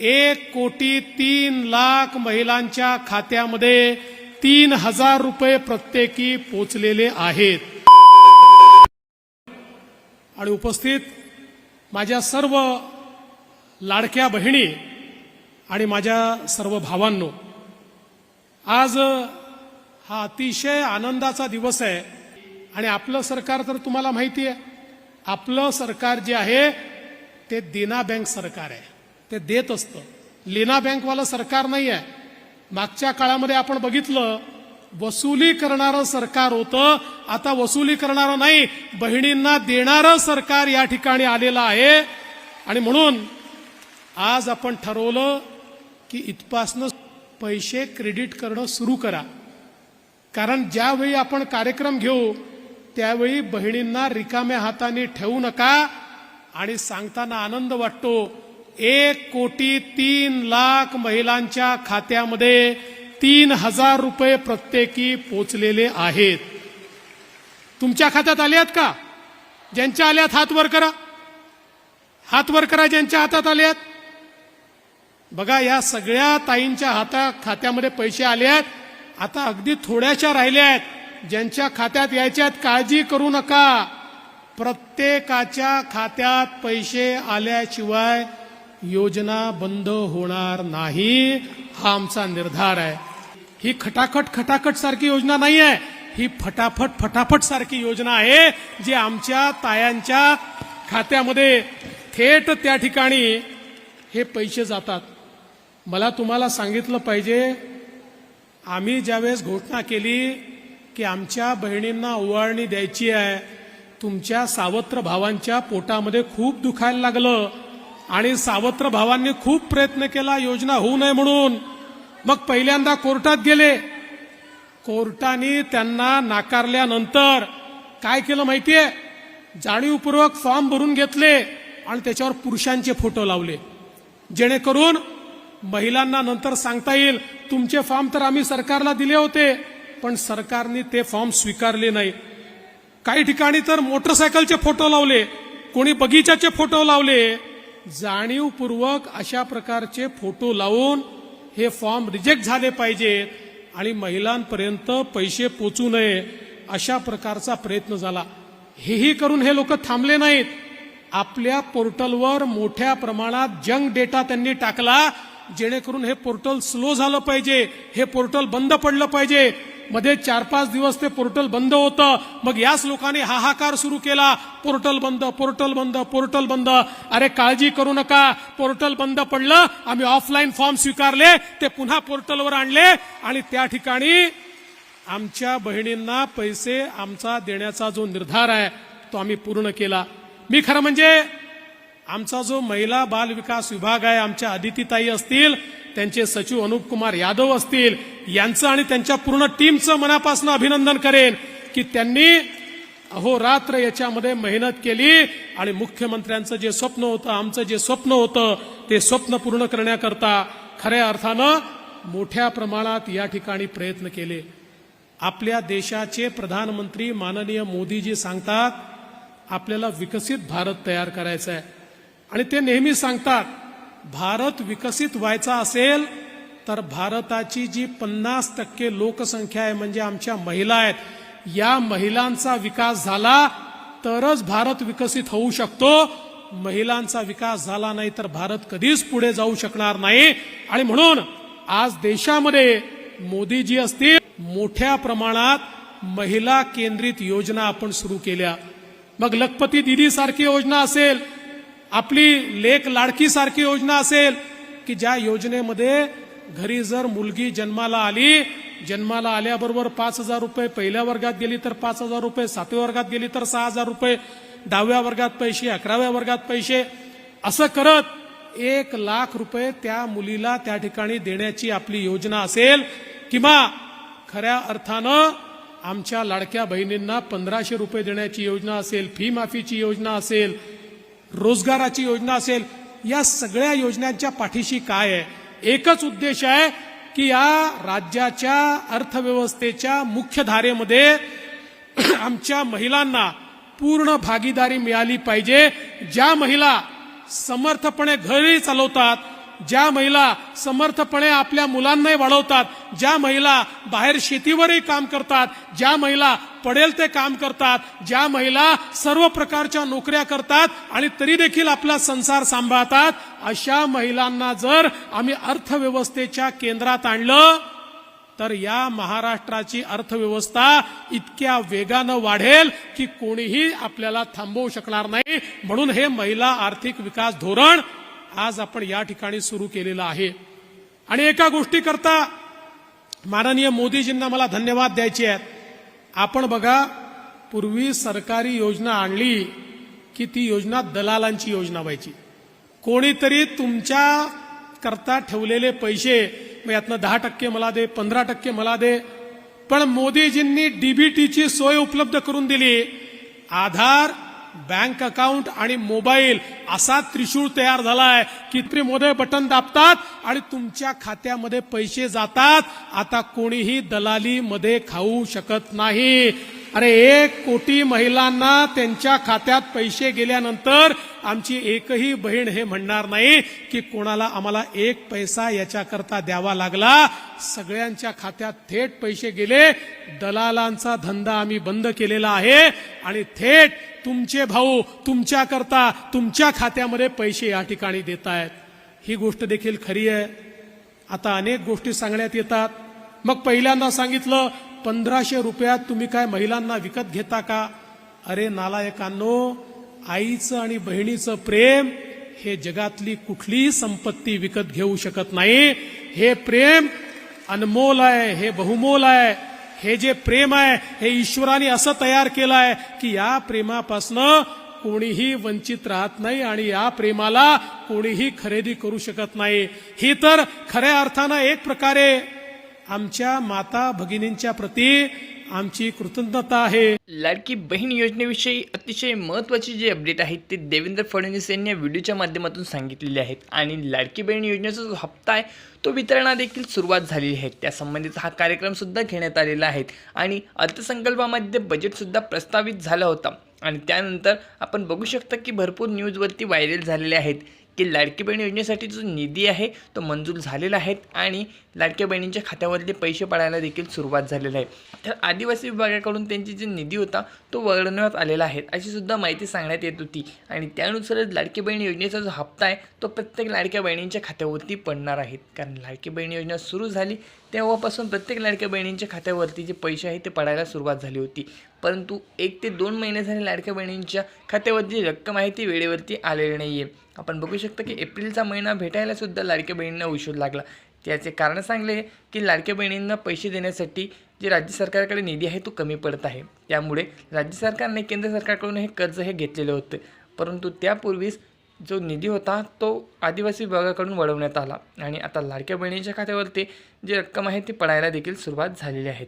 एक कोटी तीन लाख महिलांच्या खात्यामध्ये तीन हजार रुपये प्रत्येकी पोचलेले आहेत. आणि उपस्थित माझ्या सर्व लाडक्या बहिणी आणि माझ्या सर्व भावांनो आज हा अतिशय आनंदाचा दिवस आहे. आणि आपलं सरकार तर तुम्हाला माहिती आहे आपलं सरकार जे आहे ते देना बँक सरकार आहे. ते देत असतं. लेना बँकवालं सरकार नाही आहे मागच्या काळामध्ये आपण बघितलं वसुली करणारं सरकार होतं. आता वसुली करणारं नाही बहिणींना देणारं सरकार या ठिकाणी आलेलं आहे. आणि म्हणून आज आपण ठरवलं की इथपासनं पैसे क्रेडिट करणं सुरू करा. कारण ज्यावेळी आपण कार्यक्रम घेऊ त्यावेळी बहिणींना रिकाम्या हाताने ठेवू नका आणि सांगताना आनंद वाटतो एक कोटी तीन लाख महिलांच्या खात्यामध्ये तीन हजार रुपये प्रत्येकी पोचलेले आहेत. तुमच्या खात्यात आले आहेत का? ज्यांच्या आल्यात हात वर करा. हात वर करा ज्यांच्या हातात आल्यात बघा या सगळ्या ताईंच्या हाता खात्यामध्ये पैसे आले आहेत. आता अगदी थोड्याशा राहिल्या आहेत. ज्यांच्या खात्यात यायच्या आहेत काळजी करू नका. प्रत्येकाच्या खात्यात पैसे आल्याशिवाय योजना बंद होणार नाही हा आमचा निर्धार आहे. ही खटाखट खटाखट सारखी योजना नाही आहे ही फटाफट फटाफट सारखी योजना आहे जी आमच्या तायांच्या खात्यामध्ये थेट त्या ठिकाणी हे पैसे जातात. मला तुम्हाला सांगितलं पाहिजे आम्ही ज्यावेळेस घोषणा केली की आमच्या बहिणींना ओवाळणी द्यायची आहे तुमच्या सावत्र भावांच्या पोटामध्ये खूप दुखायला लागलं. आणि सावत्र भावांनी खूप प्रयत्न केला योजना होऊ नये म्हणून. मग पहिल्यांदा कोर्टात गेले. कोर्टाने त्यांना नाकारल्यानंतर काय केलं माहितीये? जाणीवपूर्वक फॉर्म भरून घेतले आणि त्याच्यावर पुरुषांचे फोटो लावले. जेणेकरून महिलांना नंतर सांगता येईल तुमचे फॉर्म तर आम्ही सरकारला दिले होते पण सरकारने ते फॉर्म स्वीकारले नाही. काही ठिकाणी तर मोटरसायकलचे फोटो लावले कोणी बगीचाचे फोटो लावले जाणीवपूर्वक अशा प्रकारचे फोटो लावून हे फॉर्म रिजेक्ट झाले पाहिजेत आणि महिलांपर्यंत पैसे पोचू नये अशा प्रकारचा प्रयत्न झाला. हेही करून हे लोक थांबले नाहीत. आपल्या पोर्टलवर मोठ्या प्रमाणात जंक डेटा त्यांनी टाकला जेणेकरून हे पोर्टल स्लो झालं पाहिजे हे पोर्टल बंद पडलं पाहिजे. मध्ये चार पाच दिवस ते पोर्टल बंद होतं. मग याच लोकांनी हाहाकार सुरू केला. पोर्टल बंद पोर्टल बंद पोर्टल बंद. अरे काळजी करू नका. पोर्टल बंद पडलं. आम्ही ऑफलाईन फॉर्म स्वीकारले. ते पुन्हा पोर्टलवर आणले. आणि त्या ठिकाणी आमच्या बहिणींना पैसे आमचा देण्याचा जो निर्धार आहे तो आम्ही पूर्ण केला. मी खरं म्हणजे आमचा जो महिला बाल विकास विभाग आहे आमच्या अदितीताई असतील त्यांचे सचिव अनुप कुमार यादव असतील यांचं आणि त्यांच्या पूर्ण टीमचं मनापासून अभिनंदन करेन की त्यांनी अहोरात्र याच्यामध्ये मेहनत केली आणि मुख्यमंत्र्यांचं जे स्वप्न होतं आमचं जे स्वप्न होतं ते स्वप्न पूर्ण करण्याकरता खऱ्या अर्थानं मोठ्या प्रमाणात या ठिकाणी प्रयत्न केले. आपल्या देशाचे प्रधानमंत्री माननीय मोदीजी सांगतात आपल्याला विकसित भारत तयार करायचा आहे आणि ते नेहमी सांगतात भारत विकसित व्हायचा असेल तर भारताची जी पन्नास टक्के लोकसंख्या आहे म्हणजे आमच्या महिला आहेत या महिलांचा विकास झाला तरच भारत विकसित होऊ शकतो. महिलांचा विकास झाला नाही तर भारत कधीच पुढे जाऊ शकणार नाही. आणि म्हणून आज देशामध्ये मोदीजी असतील मोठ्या प्रमाणात महिला केंद्रित योजना आपण सुरू केल्या. मग लखपती दिदी सारखी योजना असेल आपली लेख लाडकी सारखी योजना असेल की ज्या योजनेमध्ये घरी जर मुलगी जन्माला आली जन्माला आल्याबरोबर पाच हजार रुपये पहिल्या वर्गात गेली तर पाच हजार रुपये सातव्या वर्गात गेली तर सहा हजार रुपये दहाव्या वर्गात पैसे अकराव्या वर्गात पैसे. असं करत एक लाख रुपये त्या मुलीला त्या ठिकाणी देण्याची आपली योजना असेल किंवा खऱ्या अर्थानं आमच्या लाडक्या बहिणींना पंधराशे रुपये देण्याची योजना असेल फी माफीची योजना असेल रोजगाराची योजना असेल या सगळ्या योजनांच्या पाठीशी काय आहे? एकच उद्देश आहे की या राज्याच्या अर्थव्यवस्थेच्या मुख्य धारेमध्ये आमच्या महिलांना पूर्ण भागीदारी मिळाली पाहिजे. ज्या महिला समर्थपणे घरी चालवतात ज्या महिला समर्थपणे आपल्या मुलांनाही वाढवतात ज्या महिला बाहेर शेतीवरही काम करतात ज्या महिला पडेल ते काम करतात ज्या महिला सर्व प्रकारच्या नोकऱ्या करतात आणि तरी देखील आपला संसार सांभाळतात अशा महिलांना जर आम्ही अर्थव्यवस्थेच्या केंद्रात आणलं तर या महाराष्ट्राची अर्थव्यवस्था इतक्या वेगानं वाढेल की कोणीही आपल्याला थांबवू शकणार नाही. म्हणून हे महिला आर्थिक विकास धोरण आज आपण या ठिकाणी सुरू केलेलं आहे. आणि एका गोष्टी करता माननीय मोदीजींना मला धन्यवाद द्यायचे आहेत. आपण बघा पूर्वी सरकारी योजना आणली की ती योजना दलालांची योजना व्हायची. कोणीतरी तुमच्या करता ठेवलेले पैसे मग यातनं दहा टक्के मला दे पंधरा टक्के मला दे पण मोदीजींनी डीबीटीची सोय उपलब्ध करून दिली. आधार बँक अकाउंट आणि मोबाईल असा त्रिशूळ तयार झालाय की मोदय बटन दाबतात आणि तुमच्या खात्यामध्ये पैसे जातात. आता कोणीही दलाली मध्ये खाऊ शकत नाही. अरे एक कोटी महिलांना त्यांच्या खात्यात पैसे गेल्यानंतर आमची एकही बहीण हे म्हणणार नाही की कोणाला आम्हाला एक पैसा याच्याकरता द्यावा लागला. सगळ्यांच्या खात्यात थेट पैसे गेले. दलालांचा धंदा आम्ही बंद केलेला आहे. आणि थेट तुमचे भाऊ तुमच्याकरता तुमच्या खात्यामध्ये पैसे या ठिकाणी देत आहेत ही गोष्ट देखील खरी आहे. आता अनेक गोष्टी सांगण्यात येतात. मग पहिल्यांदा सांगितलं पंधराशे रुपयात तुम्ही काय महिलांना विकत घेता का? अरे नालायकांनो आईचं आणि बहिणीचं प्रेम हे जगातली कुठलीही संपत्ती विकत घेऊ शकत नाही. हे प्रेम अनमोल आहे हे बहुमोल आहे हे जे प्रेम आहे हे ईश्वराने असं तयार केलं आहे की या प्रेमापासनं कोणीही वंचित राहत नाही आणि या प्रेमाला कोणीही खरेदी करू शकत नाही. ही तर खऱ्या अर्थानं एक प्रकारे आमच्या माता भगिनींच्या प्रती आमची कृतज्ञता आहे. लाडकी बहीण योजनेविषयी अतिशय महत्त्वाची जी अपडेट आहेत ते देवेंद्र फडणवीस यांनी या व्हिडिओच्या माध्यमातून सांगितलेले आहेत. आणि लाडकी बहीण योजनेचा जो हप्ता आहे तो वितरणा देखील सुरुवात झालेली आहे. त्यासंबंधीचा हा कार्यक्रमसुद्धा घेण्यात आलेला आहे. आणि अर्थसंकल्पामध्ये बजेटसुद्धा प्रस्तावित झाला होता. आणि त्यानंतर आपण बघू शकता की भरपूर न्यूजवरती व्हायरल झालेले आहेत. की लाडकी बहीण योजनेसाठी जो निधी आहे तो मंजूर झालेला आहे आणि लाडक्या बहिणींच्या खात्यावरती पैसे पडायला देखील सुरुवात झालेली आहे. तर आदिवासी विभागाकडून त्यांची जे निधी होता तो वळवण्यात आलेला आहे. अशी सुद्धा माहिती सांगण्यात येत होती. आणि त्यानुसारच लाडकी बहीण योजनेचा जो हप्ता आहे तो प्रत्येक लाडक्या बहिणींच्या खात्यावरती पडणार आहेत कारण लाडकी बहीण योजना सुरू झाली तेव्हापासून प्रत्येक लाडक्या बहिणींच्या खात्यावरती जे पैसे आहेत ते पडायला सुरुवात झाली होती. परंतु एक ते दोन महिने झाले लाडक्या बहिणींच्या खात्यावरती जी रक्कम आहे ती वेळेवरती आलेली नाही आहे आपण बघू शकतो की एप्रिलचा महिना भेटायलासुद्धा लाडक्या बहिणींना उशीर लागला. त्याचे कारण सांगले की लाडक्या बहिणींना पैसे देण्यासाठी जे राज्य सरकारकडे निधी आहे तो कमी पडत आहे. त्यामुळे राज्य सरकारने केंद्र सरकारकडून हे कर्ज हे घेतलेलं होतं. परंतु त्यापूर्वीच जो निधी होता तो आदिवासी विभागाकडून वळवण्यात आला. आणि आता लाडक्या बहिणींच्या खात्यावरती जी रक्कम आहे ती पडायला देखील सुरुवात झालेली आहे.